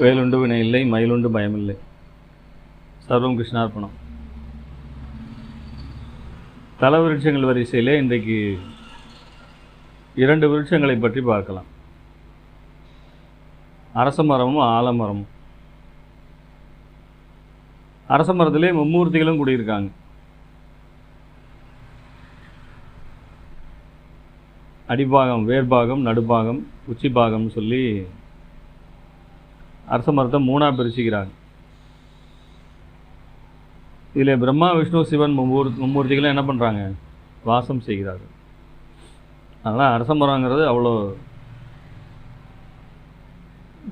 வேலுண்டு வினை இல்லை மயிலுண்டு பயமில்லை சர்வம் கிருஷ்ணார்ப்பணம் தல விருட்சங்கள் வரிசையிலே இன்றைக்கு இரண்டு விருட்சங்களை பற்றி பார்க்கலாம். அரச மரமும் ஆலமரமும் அரச மரத்திலே மும்மூர்த்திகளும் குடியிருக்காங்க. அடிபாகம் வேர்பாகம் நடுபாகம் உச்சிபாகம்னு சொல்லி அரச மரத்தை மூணாக பிரிச்சுக்கிறாங்க. இதில் பிரம்மா விஷ்ணு சிவன் மும்மூர் மும்மூர்த்திகளும் என்ன பண்ணுறாங்க வாசம் செய்கிறார்கள். அதனால் அரச மரங்கிறது அவ்வளோ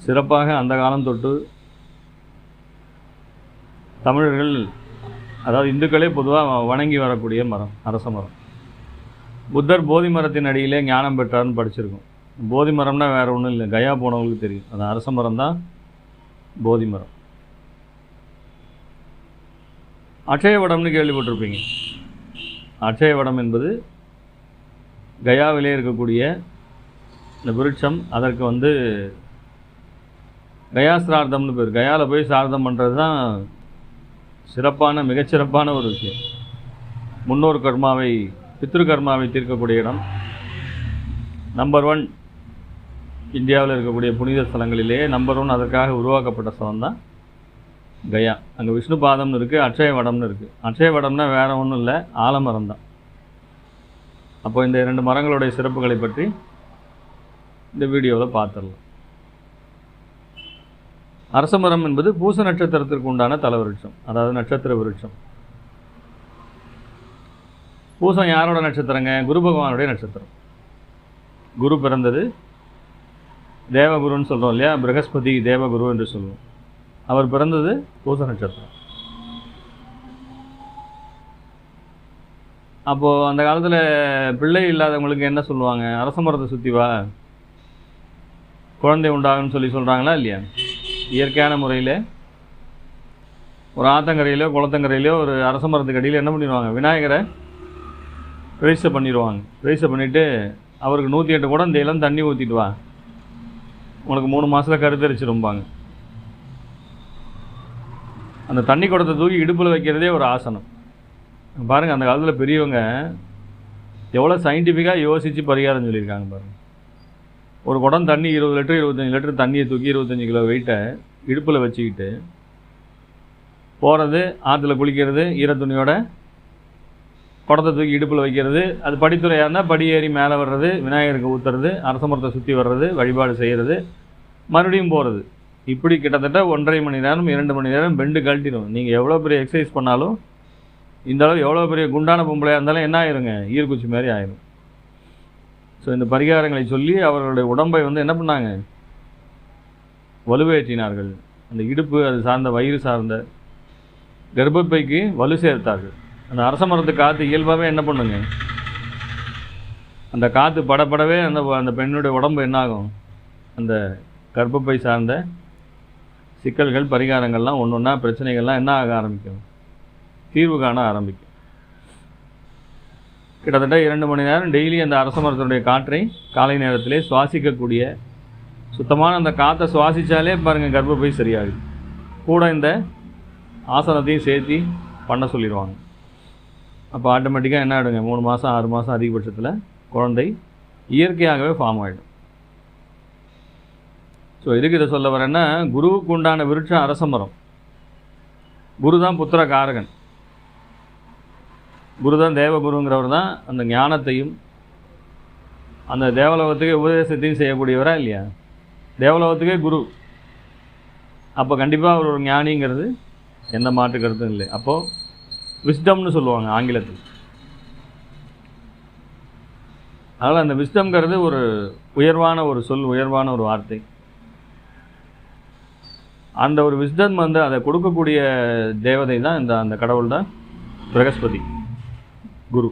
சிறப்பாக அந்த காலம் தொட்டு தமிழர்கள் அதாவது இந்துக்களே பொதுவாக வணங்கி வரக்கூடிய மரம் அரச மரம். புத்தர் போதி மரத்தின் அடியிலே ஞானம் பெற்றார்னு படிச்சிருக்கோம். போதி மரம்னா வேறு ஒன்றும் இல்லை கயா போனவங்களுக்கு தெரியும். அது அரச மரம் தான் போதி மரம். அட்சயவடம்னு கேள்விப்பட்டிருப்பீங்க. அட்சயவடம் என்பது கயாவிலே இருக்கக்கூடிய இந்த விருட்சம் அதற்கு வந்து கயா சிரார்த்தம்னு பேர். கயாவில் போய் சார்த்தம் பண்ணுறது தான் சிறப்பான மிகச்சிறப்பான ஒரு விஷயம். முன்னோர் கர்மாவை பித்ரு கர்மாவை தீர்க்கக்கூடிய இடம். நம்பர் ஒன் இந்தியாவில் இருக்கக்கூடிய புனித ஸ்தலங்களிலேயே நம்பர் ஒன் அதற்காக உருவாக்கப்பட்ட ஸ்தலம் தான் கயா. அங்கே விஷ்ணு பாதம்னு இருக்குது அட்சய வடம்னு இருக்குது அட்சய வடம்னா வேறு ஒன்றும் இல்லை ஆலமரம் தான் அப்போ இந்த இரண்டு மரங்களுடைய சிறப்புகளை பற்றி இந்த வீடியோவில் பார்த்துடலாம். அரச மரம் என்பது பூச நட்சத்திரத்திற்கு உண்டான தல விருட்சம் அதாவது நட்சத்திர விருட்சம். பூசம் யாரோட நட்சத்திரங்க? குரு பகவானுடைய நட்சத்திரம். குரு பிறந்தது தேவகுருன்னு சொல்கிறோம் இல்லையா? பிரகஸ்பதி தேவகுரு என்று சொல்லுவோம் அவர் பிறந்தது பூச நட்சத்திரம். அப்போது அந்த காலத்தில் பிள்ளை இல்லாதவங்களுக்கு என்ன சொல்லுவாங்க? அரச மரத்தை சுற்றி வா. குழந்தை உண்டாகுன்னு சொல்லி சொல்கிறாங்களா இல்லையா? இயற்கையான முறையில். ஒரு ஆத்தங்கரையிலோ குளத்தங்கரையிலோ ஒரு அரச மரத்துக்கு அடியில் என்ன பண்ணிடுவாங்க? விநாயகரை பிரதிஷ்டை பண்ணிடுவாங்க. பிரதிஷ்டை பண்ணிவிட்டு அவருக்கு நூற்றி எட்டு குடம் தேயிலம் தண்ணி ஊற்றிட்டு வா. உனக்கு மூணு மாதத்தில் கருத்தரிச்சிரும்பாங்க. அந்த தண்ணி குடத்தை தூக்கி இடுப்பில் வைக்கிறதே ஒரு ஆசனம். பாருங்கள் அந்த காலத்தில் பெரியவங்க எவ்வளோ சயின்டிஃபிக்காக யோசித்து பரிகாரம் சொல்லியிருக்காங்க பாருங்கள் ஒரு குடம் தண்ணி இருபது லிட்டர் இருபத்தஞ்சி லிட்டர் தண்ணியை தூக்கி இருபத்தஞ்சி கிலோ வெயிட்டை இடுப்பில் வச்சுக்கிட்டு போகிறது ஆற்றுல குளிக்கிறது ஈரத்துணியோட குடத்தை தூக்கி இடுப்பில் வைக்கிறது. அது படித்துறையாக இருந்தால் படி ஏறி மேலே வர்றது விநாயகருக்கு ஊற்றுறது அரசமரத்தை சுற்றி வர்றது வழிபாடு செய்கிறது மறுபடியும் போகிறது இப்படி கிட்டத்தட்ட ஒன்றரை மணி நேரம் இரண்டு மணி நேரம் பெண்டு கழட்டிடும். நீங்கள் எவ்வளோ பெரிய எக்ஸசைஸ் பண்ணாலும் இந்த அளவு எவ்வளோ பெரிய குண்டான பொம்பளையாக இருந்தாலும் என்ன ஆயிருங்க? ஈர்க்குச்சி மாதிரி ஆயிரும். ஸோ இந்த பரிகாரங்களை சொல்லி அவர்களுடைய உடம்பை வந்து என்ன பண்ணாங்க? வலுவேற்றினார்கள். அந்த இடுப்பு அது சார்ந்த வயிறு சார்ந்த கர்ப்பப்பைக்கு வலு சேர்த்தார்கள். அந்த அரச மரத்து காற்று இயல்பாகவே என்ன பண்ணுங்க? அந்த காற்று படப்படவே அந்த அந்த பெண்ணுடைய உடம்பு என்னாகும்? அந்த கர்ப்பப்பை சார்ந்த சிக்கல்கள் பரிகாரங்கள்லாம் ஒன்று ஒன்றா பிரச்சனைகள்லாம் என்ன ஆக ஆரம்பிக்கும்? தீர்வு காண ஆரம்பிக்கும். கிட்டத்தட்ட இரண்டு மணி நேரம் டெய்லி அந்த அரச மரத்தினுடைய காற்றை காலை நேரத்திலே சுவாசிக்கக்கூடிய சுத்தமான அந்த காற்றை சுவாசித்தாலே பாருங்கள் கர்ப்பப்பை சரியாகுது. கூட இந்த ஆசனத்தையும் சேர்த்து பண்ண சொல்லிடுவாங்க. அப்போ ஆட்டோமேட்டிக்காக என்ன ஆகிடுங்க மூணு மாதம் ஆறு மாதம் அதிகபட்சத்தில் குழந்தை இயற்கையாகவே ஃபார்ம் ஆகிடும் ஸோ இதுக்கு இதை சொல்ல வரேன்னா குருவுக்கு உண்டான விருட்சம் அரசமரம் குரு தான் புத்திர காரகன் குரு தான் தேவகுருங்கிறவர் தான் அந்த ஞானத்தையும் அந்த தேவலோகத்துக்கு உபதேசத்தையும் செய்யக்கூடியவரா இல்லையா? தேவலோகத்துக்கே குரு. அப்போ கண்டிப்பாக அவர் ஒரு ஞானிங்கிறது எந்த மாற்று கருத்தும் இல்லை. அப்போது விஸ்டம்னு சொல்லுவாங்க ஆங்கிலத்தில். அதனால் அந்த விஸ்டம்ங்கிறது ஒரு உயர்வான ஒரு சொல் உயர்வான ஒரு வார்த்தை. அந்த ஒரு விஸ்டம் வந்து அதை கொடுக்கக்கூடிய தேவதை தான் இந்த அந்த கடவுள் தான் பிரகஸ்பதி குரு.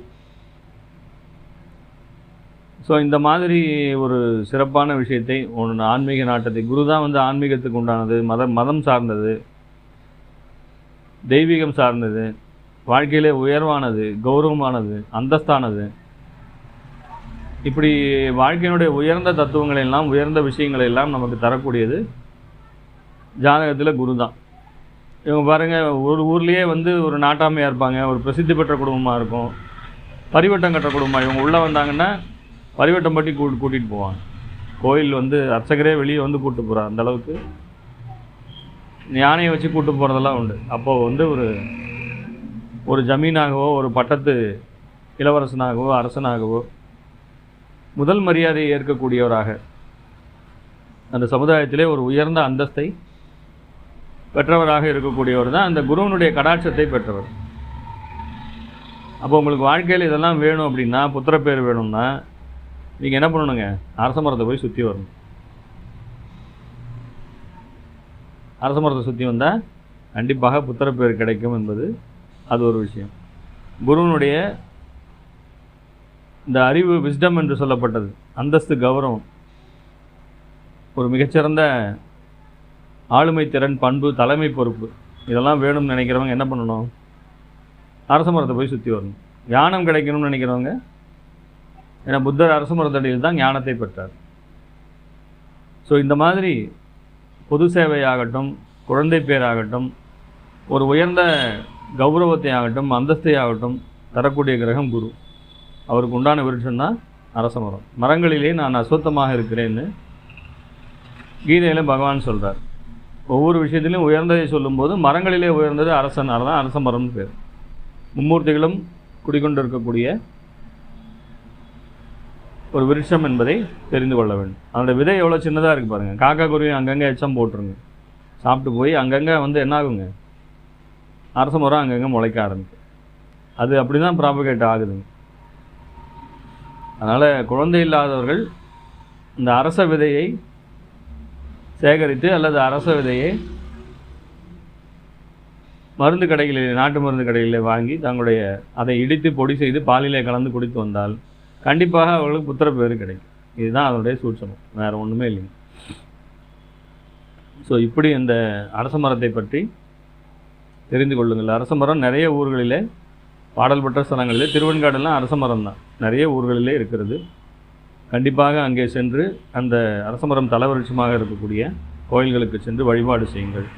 ஸோ இந்த மாதிரி ஒரு சிறப்பான விஷயத்தை ஒன்று ஆன்மீக நாட்டத்தை குரு தான் வந்து ஆன்மீகத்துக்கு உண்டானது மதம் மதம் சார்ந்தது தெய்வீகம் சார்ந்தது வாழ்க்கையிலே உயர்வானது கௌரவமானது அந்தஸ்தானது. இப்படி வாழ்க்கையினுடைய உயர்ந்த தத்துவங்களை எல்லாம் உயர்ந்த விஷயங்களை எல்லாம் நமக்கு தரக்கூடியது ஜாதகத்தில் குரு தான் இவங்க பாருங்கள் ஒரு ஊர்லேயே வந்து ஒரு நாட்டாமையாக இருப்பாங்க ஒரு பிரசித்தி பெற்ற குடும்பமாக இருக்கும். பரிவட்டம் கட்டுற குடும்பம் இவங்க உள்ளே வந்தாங்கன்னா பரிவட்டம் பட்டி கூ கூட்டிகிட்டு போவாங்க. கோயில் வந்து அர்ச்சகரே வெளியே வந்து கூப்பிட்டு போகிறார் அந்தளவுக்கு யானையை வச்சு கூப்பிட்டு போகிறதெல்லாம் உண்டு. அப்போது வந்து ஒரு ஒரு ஜமீனாகவோ ஒரு பட்டத்து இளவரசனாகவோ அரசனாகவோ முதல் மரியாதையை ஏற்கக்கூடியவராக அந்த சமுதாயத்திலே ஒரு உயர்ந்த அந்தஸ்தை பெற்றவராக இருக்கக்கூடியவர் தான் அந்த குருவனுடைய கடாட்சத்தை பெற்றவர். அப்போ உங்களுக்கு வாழ்க்கையில் இதெல்லாம் வேணும் அப்படின்னா புத்திரப்பேர் வேணும்னா நீங்கள் என்ன பண்ணணுங்க? அரச மரத்தை போய் சுற்றி வரணும். அரச மரத்தை சுற்றி வந்தால் கண்டிப்பாக புத்திரப்பேர் கிடைக்கும் என்பது அது ஒரு விஷயம். குருவனுடைய இந்த அறிவு விஸ்டம் என்று சொல்லப்பட்டது. அந்தஸ்து கௌரவம். ஒரு மிகச்சிறந்த ஆளுமை திறன் பண்பு தலைமை பொறுப்பு. இதெல்லாம் வேணும்னு நினைக்கிறவங்க என்ன பண்ணணும்? அரச மரத்தை போய் சுற்றி வரணும். ஞானம் கிடைக்கணும்னு நினைக்கிறவங்க ஏன்னா புத்தர் அரச மரத்தடியில் தான் ஞானத்தை பெற்றார். ஸோ இந்த மாதிரி பொது சேவையாகட்டும் குழந்தை பேராகட்டும் ஒரு உயர்ந்த கௌரவத்தை ஆகட்டும் அந்தஸ்தை ஆகட்டும் தரக்கூடிய கிரகம் குரு. அவருக்கு உண்டான விருட்சம் தான் அரச மரம். மரங்களிலே நான் அசுத்தமாக இருக்கிறேன்னு கீதையில் பகவான் சொல்கிறார் ஒவ்வொரு விஷயத்திலையும் உயர்ந்ததை சொல்லும்போது மரங்களிலே உயர்ந்தது அரசனால தான் அரச மரம்னு பேர். மும்மூர்த்திகளும் குடிக்கொண்டு இருக்கக்கூடிய ஒரு விருட்சம் என்பதை தெரிந்து கொள்ள வேண்டும். அதோட விதை எவ்வளோ சின்னதாக இருக்குது பாருங்கள் காக்கா குருவி அங்கங்கே எச்சம் போட்டுருங்க. சாப்பிட்டு போய் அங்கங்கே வந்து என்ன ஆகுங்க அரச மரம் அங்கங்கே முளைக்க ஆரம்பிக்கும் அது அப்படி தான் ப்ராபகேட் ஆகுதுங்க அதனால் குழந்தை இல்லாதவர்கள் இந்த அரச விதையை சேகரித்து அல்லது அரச விதையை மருந்து கடைகளில் நாட்டு மருந்து கடைகளில் வாங்கி தங்களுடைய அதை இடித்து பொடி செய்து பாலிலே கலந்து குடித்து வந்தால் கண்டிப்பாக அவர்களுக்கு புத்திர பேர் கிடைக்கும். இதுதான் அதனுடைய சூட்சமம். வேறு ஒன்றுமே இல்லைங்க. ஸோ இப்படி இந்த அரச மரத்தை பற்றி தெரிந்து கொள்ளுங்கள். அரச மரம் நிறைய ஊர்களிலே பாடல் பெற்ற ஸ்தலங்களிலே திருவெண்காடெல்லாம் அரச மரம் தான். நிறைய ஊர்களிலே இருக்கிறது. கண்டிப்பாக அங்கே சென்று அந்த அரசமரம் தலவருட்சமாக இருக்கக்கூடிய கோயில்களுக்கு சென்று வழிபாடு செய்யுங்கள்.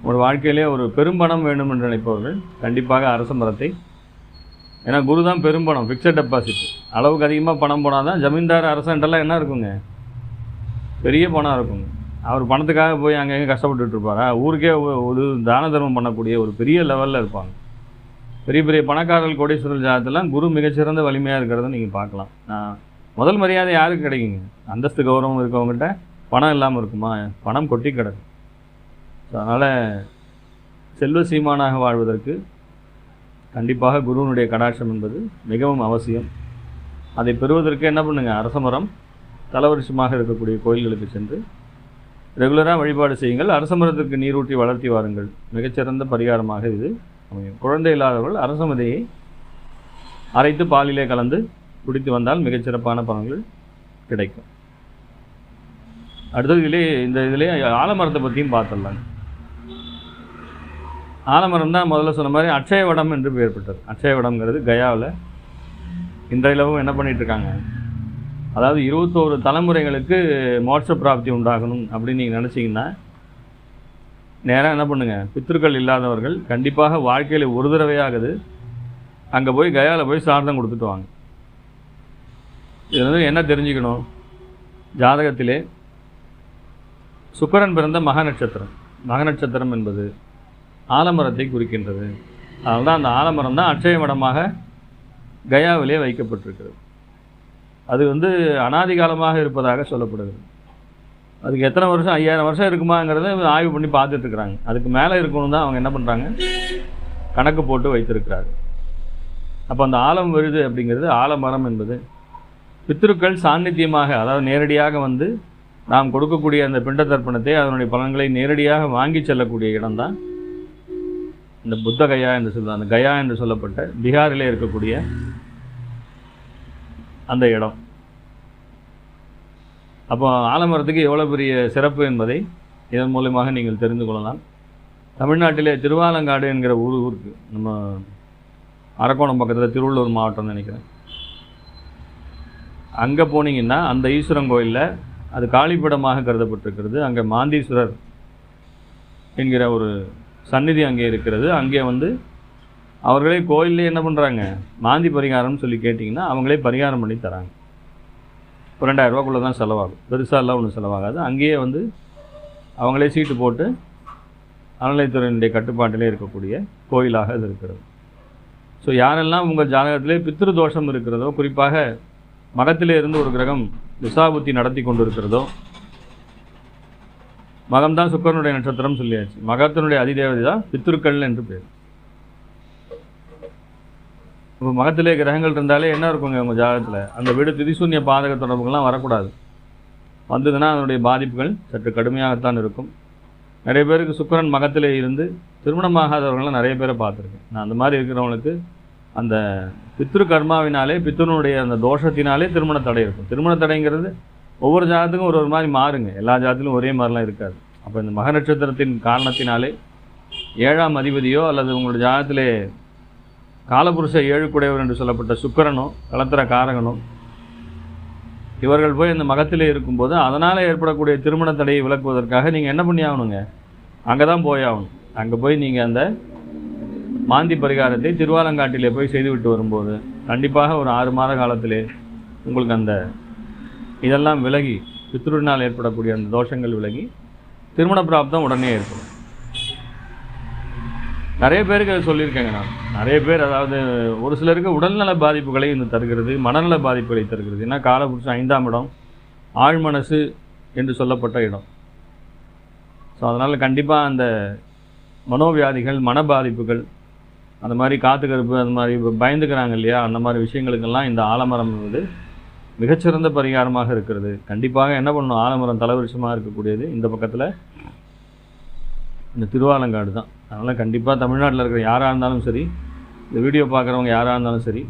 உங்கள் வாழ்க்கையிலே ஒரு பெரும்பணம் வேண்டும் என்று நினைப்பவர்கள் கண்டிப்பாக அரச மரத்தை ஏன்னா குரு தான் பெரும்பணம் ஃபிக்ஸட் டெபாசிட் அளவுக்கு அதிகமாக பணம் போனால் தான் ஜமீன்தார் அரசன்ட்டெல்லாம் என்ன இருக்குங்க? பெரிய பணம் இருக்குங்க. அவர் பணத்துக்காக போய் அங்கங்கே கஷ்டப்பட்டுட்டு இருப்பாரா. ஊருக்கே ஒரு தான தர்மம் பண்ணக்கூடிய ஒரு பெரிய லெவலில் இருப்பாங்க. பெரிய பெரிய பணக்காரர்கள் கோடீஸ்வரர் ஜாதகத்தெல்லாம் குரு மிகச்சிறந்த வலிமையாக இருக்கிறத நீங்கள் பார்க்கலாம். நான் முதல் மரியாதை யாருக்கு கிடைக்குங்க? அந்தஸ்து கௌரவம் இருக்கவங்ககிட்ட பணம் இல்லாமல் இருக்குமா? பணம் கொட்டி கிடக்கும் ஸோ அதனால் செல்வ சீமானாக வாழ்வதற்கு கண்டிப்பாக குருவினுடைய கடாட்சம் என்பது மிகவும் அவசியம். அதை பெறுவதற்கு என்ன பண்ணுங்கள் அரசமரம் தலவரிசமாக இருக்கக்கூடிய கோயில்களுக்கு சென்று ரெகுலராக வழிபாடு செய்யுங்கள். அரசமரத்திற்கு நீரூட்டி வளர்த்தி வாருங்கள். மிகச்சிறந்த பரிகாரமாக இது அமையும். குழந்தை இல்லாதவர்கள் அரசமதையை அரைத்து பாலிலே கலந்து குடித்து வந்தால் மிகச்சிறப்பான பலன்கள் கிடைக்கும். அடுத்தது இதிலே இந்த இதிலே ஆலமரத்தை பற்றியும் பார்த்துடலாங்க ஆலமரம் தான் முதல்ல சொன்ன மாதிரி அட்சயவடம் என்று பெயர் பெற்றது. அட்சயவடம்ங்கிறது கயாவில் இன்றையிலவும் என்ன பண்ணிகிட்ருக்காங்க இருக்காங்க? அதாவது இருபத்தோரு தலைமுறைகளுக்கு மோட்ச பிராப்தி உண்டாகணும் அப்படின்னு நீங்கள் நினச்சிங்கன்னா நேராக என்ன பண்ணுங்க? பித்திருக்கள் இல்லாதவர்கள் கண்டிப்பாக வாழ்க்கையில் ஒரு தடவையாகுது அங்கே போய் கயாவில் போய் சார்ந்தம் கொடுத்துட்டு வாங்க. இது வந்து என்ன தெரிஞ்சுக்கணும்? ஜாதகத்திலே சுக்கரன் பிறந்த மக நட்சத்திரம். மக நட்சத்திரம் என்பது ஆலமரத்தை குறிக்கின்றது. அதனால் தான் அந்த ஆலமரம் தான் அட்சய மடமாக கயாவிலே வைக்கப்பட்டிருக்கிறது. அது வந்து அனாதிகாலமாக இருப்பதாக சொல்லப்படுகிறது அதுக்கு எத்தனை வருஷம் ஐயாயிரம் வருஷம் இருக்குமாங்கிறத ஆய்வு பண்ணி பார்த்துட்ருக்குறாங்க. அதுக்கு மேலே இருக்கணும் தான் அவங்க என்ன பண்ணுறாங்க கணக்கு போட்டு வைத்திருக்கிறார்கள். அப்போ அந்த ஆலம் வருது அப்படிங்கிறது ஆலமரம் என்பது பித்திருக்கள் சாநித்தியமாக அதாவது நேரடியாக வந்து நாம் கொடுக்கக்கூடிய அந்த பிண்ட தர்ப்பணத்தை அதனுடைய பலன்களை நேரடியாக வாங்கி செல்லக்கூடிய இடம்தான் இந்த புத்த கயா என்று சொல்லுவாங்க அந்த கயா என்று சொல்லப்பட்ட பீகாரிலே இருக்கக்கூடிய அந்த இடம். அப்போ ஆலமரத்துக்கு எவ்வளோ பெரிய சிறப்பு என்பதை இதன் மூலமாக நீங்கள் தெரிந்து கொள்ளலாம். தமிழ்நாட்டிலே திருவாலங்காடு என்கிற ஊர் ஊருக்கு நம்ம அரக்கோணம் பக்கத்தில் திருவள்ளூர் மாவட்டம்னு நினைக்கிறேன். அங்கே போனீங்கன்னா அந்த ஈஸ்வரன் கோயிலில் அது காளிப்படமாக கருதப்பட்டிருக்கிறது. அங்கே மாந்தீஸ்வரர் என்கிற ஒரு சந்நிதி அங்கே இருக்கிறது. அங்கே வந்து அவர்களே கோயிலே என்ன பண்ணுறாங்க மாந்தி பரிகாரம்னு சொல்லி கேட்டிங்கன்னா அவங்களே பரிகாரம் பண்ணி தராங்க. இப்போ ரெண்டாயிரரூபாக்குள்ளே தான் செலவாகும். பெருசாலாம் ஒன்றும் செலவாகாது. அங்கேயே வந்து அவங்களே சீட்டு போட்டு அறநிலைத்துறையினுடைய கட்டுப்பாட்டிலே இருக்கக்கூடிய கோயிலாக இது இருக்கிறது. ஸோ யாரெல்லாம் உங்கள் ஜாதகத்திலே பித்ரு தோஷம் இருக்கிறதோ குறிப்பாக மகத்திலே இருந்து ஒரு கிரகம் திசாபுத்தி நடத்தி கொண்டு இருக்கிறதோ மகம்தான் சுக்கரனுடைய நட்சத்திரம் சொல்லியாச்சு. மகத்தினுடைய அதிதேவதை தான் பித்ருக்கள் என்று பேர். இப்போ மகத்திலே கிரகங்கள் இருந்தாலே என்ன இருக்குங்க உங்கள் ஜாதகத்தில்? அந்த வீடு திதிசூன்ய பாதக தொடர்புகள்லாம் வரக்கூடாது. வந்ததுன்னா அதனுடைய பாதிப்புகள் சற்று கடுமையாகத்தான் இருக்கும். நிறைய பேருக்கு சுக்கிரன் மகத்திலே இருந்து திருமணமாகாதவர்கள்லாம் நிறைய பேரை பார்த்துருக்கேன். நான் அந்த மாதிரி இருக்கிறவங்களுக்கு அந்த பித்ரு கர்மாவினாலே பித்ருனுடைய அந்த தோஷத்தினாலே திருமண தடை இருக்கும். திருமண தடைங்கிறது ஒவ்வொரு ஜாதத்துக்கும் ஒரு ஒரு மாதிரி மாறுங்க. எல்லா ஜாதத்திலும் ஒரே மாதிரிலாம் இருக்காது. அப்போ இந்த மக நட்சத்திரத்தின் காரணத்தினாலே ஏழாம் அதிபதியோ அல்லது உங்களுடைய ஜாதத்திலே காலபுருஷ ஏழுக்குடையவர் என்று சொல்லப்பட்ட சுக்கரனும் கலத்திர காரகனும் இவர்கள் போய் இந்த மகத்திலே இருக்கும்போது அதனால் ஏற்படக்கூடிய திருமண தடையை விளக்குவதற்காக நீங்கள் என்ன பண்ணி ஆகணுங்க அங்கே தான் போய் ஆகணும் அங்கே போய் நீங்கள் அந்த மாந்தி பரிகாரத்தை திருவாலங்காட்டிலே போய் செய்துவிட்டு வரும்போது கண்டிப்பாக ஒரு ஆறு மாத காலத்திலே உங்களுக்கு அந்த இதெல்லாம் விலகி பித்ருனால் ஏற்படக்கூடிய அந்த தோஷங்கள் விலகி திருமண பிராப்தம் உடனே ஏற்படும். நிறைய பேருக்கு அதை சொல்லியிருக்கேங்க நான். நிறைய பேர் அதாவது ஒரு சிலருக்கு உடல்நல பாதிப்புகளை இது தருகிறது மனநல பாதிப்புகளை தருகிறது. ஏன்னா காலபுருஷம் ஐந்தாம் இடம் ஆழ்மனசு என்று சொல்லப்பட்ட இடம். ஸோ அதனால் கண்டிப்பாக அந்த மனோவியாதிகள் மன பாதிப்புகள் அந்த மாதிரி காற்று கருப்பு அந்த மாதிரி பயந்துக்கிறாங்க இல்லையா அந்த மாதிரி விஷயங்களுக்கெல்லாம் இந்த ஆலமரம் வந்து மிகச்சிறந்த பரிகாரமாக இருக்கிறது. கண்டிப்பாக என்ன பண்ணணும் ஆலமரம் தலைவருஷமாக இருக்கக்கூடியது. இந்த பக்கத்தில் இந்த திருவாலங்காடு தான். அதனால் கண்டிப்பாக தமிழ்நாட்டில் இருக்கிற யாராக இருந்தாலும் சரி இந்த வீடியோ பார்க்குறவங்க யாராக இருந்தாலும் சரி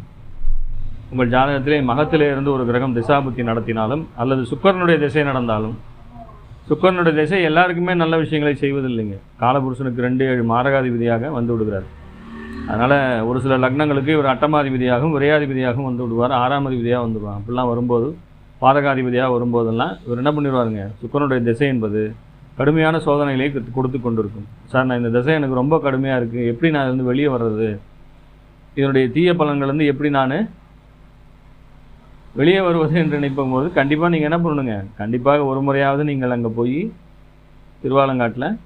உங்கள் ஜாதகத்திலே மகத்திலே இருந்து ஒரு கிரகம் திசாபுத்தி நடத்தினாலும் அல்லது சுக்கரனுடைய திசை நடந்தாலும் சுக்கரனுடைய திசை எல்லாருக்குமே நல்ல விஷயங்களை செய்வதில்லைங்க. காலபுருஷனுக்கு ரெண்டு ஏழு மாரகாதிபதியாக வந்து விடுகிறார். அதனால் ஒரு சில லக்னங்களுக்கு இவர் அட்டமாதிபதியாகவும் விரையாதிபதியாகவும் வந்து விடுவார். ஆறாம் அதிபதியாக வந்துடுவார் அப்படிலாம் வரும்போது பாதகாதிபதியாக வரும்போதெல்லாம் இவர் என்ன பண்ணிடுவாருங்க? சுக்கரனுடைய திசை என்பது கடுமையான சோதனைகளை கொடுத்து- கொண்டிருக்கும். சார் நான் இந்த திசை எனக்கு ரொம்ப கடுமையாக இருக்குது எப்படி நான் வந்து வெளியே வர்றது? இதனுடைய தீய பலன்கள்லேருந்து எப்படி நான் வெளியே வருவது என்று நினைக்கும் போது கண்டிப்பாக நீங்கள் என்ன பண்ணணுங்க? கண்டிப்பாக ஒரு முறையாவது நீங்கள் அங்கே போய் திருவாலங்காட்டில்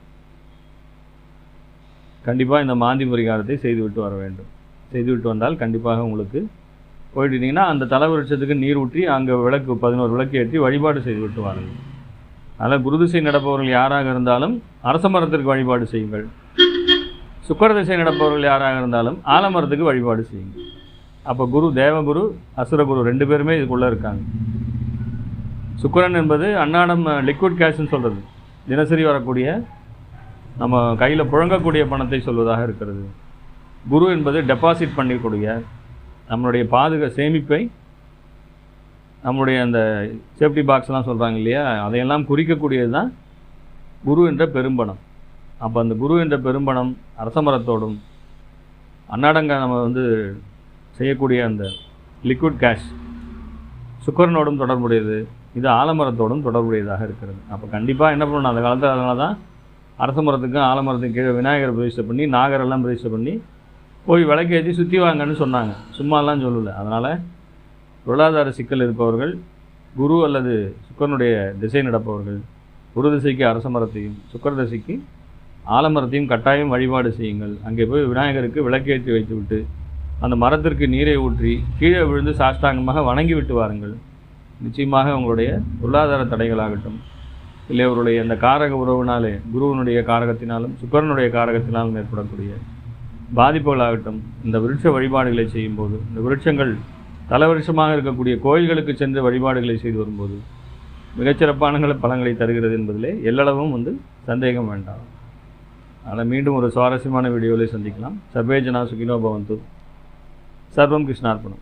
கண்டிப்பாக இந்த மாந்தி பரிகாரத்தை செய்துவிட்டு வர வேண்டும். செய்துவிட்டு வந்தால் கண்டிப்பாக உங்களுக்கு போயிட்டீங்கன்னா அந்த தலவிருட்சத்துக்கு நீர் ஊற்றி அங்கே விளக்கு பதினோரு விளக்கு ஏற்றி வழிபாடு செய்துவிட்டு வாருங்கள். அதனால் குருதிசை நடப்பவர்கள் யாராக இருந்தாலும் அரச மரத்திற்கு வழிபாடு செய்யுங்கள். சுக்கர திசை நடப்பவர்கள் யாராக இருந்தாலும் ஆலமரத்துக்கு வழிபாடு செய்யுங்கள். அப்போ குரு தேவகுரு அசுரகுரு ரெண்டு பேருமே இதுக்குள்ளே இருக்காங்க. சுக்கிரன் என்பது அன்னாடம் லிக்விட் கேஷ்னு சொல்கிறது தினசரி வரக்கூடிய நம்ம கையில் புழங்கக்கூடிய பணத்தை சொல்வதாக இருக்கிறது. குரு என்பது டெபாசிட் பண்ணிக்கூடிய நம்மளுடைய பாதுகா சேமிப்பை நம்முடைய அந்த சேஃப்டி பாக்ஸ்லாம் சொல்கிறாங்க இல்லையா? அதையெல்லாம் குறிக்கக்கூடியது தான் குரு என்ற பெரும்பணம். அப்போ அந்த குரு என்ற பெரும்பணம் அரசமரத்தோடும் அன்னாடங்க நம்ம வந்து செய்யக்கூடிய அந்த லிக்விட் கேஷ் சுக்கரனோடும் தொடர்புடையது இது ஆலமரத்தோடும் தொடர்புடையதாக இருக்கிறது. அப்போ கண்டிப்பாக என்ன பண்ணணும்? அந்த காலத்தில் அதனால தான் அரச மரத்துக்கும் ஆலமரத்துக்கு கீழே விநாயகரை பிரதிஷ்டை பண்ணி நாகரெல்லாம் பிரதிஷ்டை பண்ணி போய் விளக்கேற்றி சுற்றி வாங்கன்னு சொன்னாங்க. சும்மாலாம் சொல்லலை. அதனால் பொருளாதார சிக்கல் இருப்பவர்கள் குரு அல்லது சுக்கரனுடைய திசை நடப்பவர்கள் குரு திசைக்கு அரச மரத்தையும் சுக்கர திசைக்கு ஆலமரத்தையும் கட்டாயம் வழிபாடு செய்யுங்கள். அங்கே போய் விநாயகருக்கு விளக்கேற்றி வைத்துவிட்டு அந்த மரத்திற்கு நீரை ஊற்றி கீழே விழுந்து சாஷ்டாங்கமாக வணங்கி விட்டு வாருங்கள். நிச்சயமாக உங்களுடைய பொருளாதார தடைகளாகட்டும். இல்லை அவருடைய அந்த காரக உறவினாலே குருவனுடைய காரகத்தினாலும் சுக்கரனுடைய காரகத்தினாலும் ஏற்படக்கூடிய பாதிப்புகளாகட்டும். இந்த விருட்ச வழிபாடுகளை செய்யும்போது இந்த விருட்சங்கள் தலவருஷமாக இருக்கக்கூடிய கோயில்களுக்கு சென்று வழிபாடுகளை செய்து வரும்போது மிகச்சிறப்பான பழங்களை தருகிறது என்பதிலே எல்லளவும் வந்து சந்தேகம் வேண்டாம். ஆனால் மீண்டும் ஒரு சுவாரஸ்யமான வீடியோவில் சந்திக்கலாம். சபேஜனா சுகினோ பவந்து சர்வம் கிருஷ்ணார்ப்பணம்